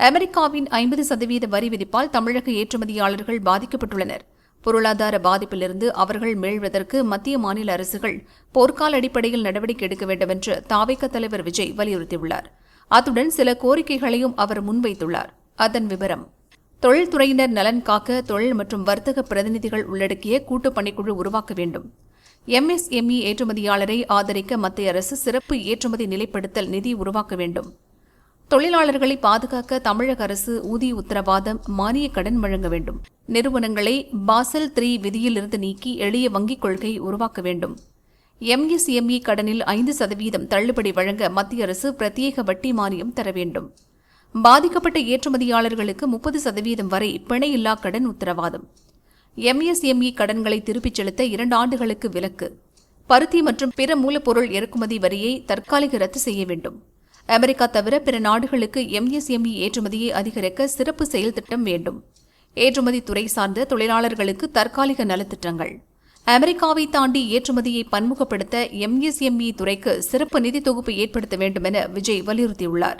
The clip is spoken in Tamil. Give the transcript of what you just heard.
அமெரிக்காவின் ஐம்பது சதவீத வரி விதிப்பால் தமிழக ஏற்றுமதியாளர்கள் பாதிக்கப்பட்டுள்ளனர். பொருளாதார பாதிப்பிலிருந்து அவர்கள் மீள்வதற்கு மத்திய மாநில அரசுகள் போர்க்கால அடிப்படையில் நடவடிக்கை எடுக்க வேண்டும் என்று தாவேக தலைவர் விஜய் வலியுறுத்தியுள்ளார். அத்துடன் சில கோரிக்கைகளையும் அவர் முன்வைத்துள்ளார். அதன் விவரம் தொழில்துறையினர் நலன் காக்க தொழில் மற்றும் வர்த்தக பிரதிநிதிகள் உள்ளடக்கிய கூட்டுப் பணிக்குழு உருவாக்க வேண்டும். எம்எஸ்எம்இ ஏற்றுமதியாளரை ஆதரிக்க மத்திய அரசு சிறப்பு ஏற்றுமதி நிலைப்படுத்தல் நிதி உருவாக்க வேண்டும். தொழிலாளர்களை பாதுகாக்க தமிழக அரசு ஊதிய உத்தரவாதம் மானிய கடன் வழங்க வேண்டும். நிறுவனங்களை பாசல் த்ரீ விதியிலிருந்து நீக்கி எளிய வங்கிக் கொள்கை உருவாக்க வேண்டும். எம்எஸ்எம்இ கடனில் ஐந்து சதவீதம் தள்ளுபடி வழங்க மத்திய அரசு பிரத்யேக வட்டி மானியம் தர வேண்டும். பாதிக்கப்பட்ட ஏற்றுமதியாளர்களுக்கு முப்பது சதவீதம் வரை பிணையில்லா கடன் உத்தரவாதம். எம்எஸ்எம்இ கடன்களை திருப்பிச் செலுத்த இரண்டு ஆண்டுகளுக்கு விலக்கு. பருத்தி மற்றும் பிற மூலப்பொருள் இறக்குமதி வரியை தற்காலிக ரத்து செய்ய வேண்டும். அமெரிக்கா தவிர பிற நாடுகளுக்கு எம்எஸ்எம்இ ஏற்றுமதியை அதிகரிக்க சிறப்பு செயல் திட்டம் வேண்டும். ஏற்றுமதி துறை சார்ந்த தொழிலாளர்களுக்கு தற்காலிக நலத்திட்டங்கள். அமெரிக்காவை தாண்டி ஏற்றுமதியை பன்முகப்படுத்த எம்எஸ்எம்இ துறைக்கு சிறப்பு நிதி தொகுப்பு ஏற்படுத்த வேண்டும் என விஜய் வலியுறுத்தியுள்ளார்.